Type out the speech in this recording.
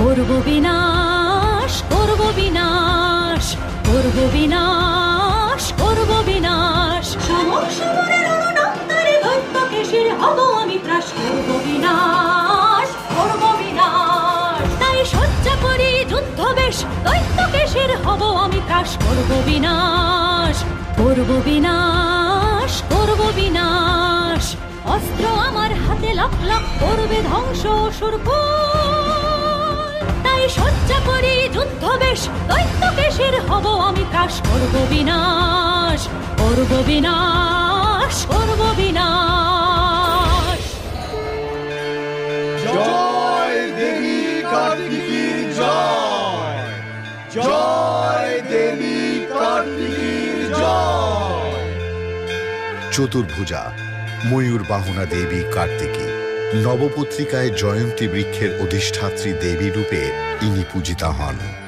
করব বিনাশ করব বিনাশ করব বিনাশ করব বিনাশ। সমসবরের অরুণান্তরে দৈত্য কেশির হব আমি ত্রাস। করব বিনাশ করব বিনাশ। তাই সজ্জা করি যুদ্ধ বেশ দৈত্য কেশির হব আমি ত্রাস। করব বিনাশ করব বিনাশ করব বিনাশ। অস্ত্র আমার হাতে লাখ লাখ করবে ধ্বংস তাই সজ্জা করি যুদ্ধ বেশ দৈত্য কেশির হব আমি ত্রাস করব বিনাশ করব বিনাশ করব বিনাশ। জয় দেবী কার্তিকীর জয়। জয় দেবী কার্তিকীর জয়। চতুর্ভুজা ময়ূর বাহনা দেবী কার্তিকী। নবপত্রিকায় জয়ন্তী বৃক্ষের অধিষ্ঠাত্রী দেবী রূপে ইনি পূজিতা হন।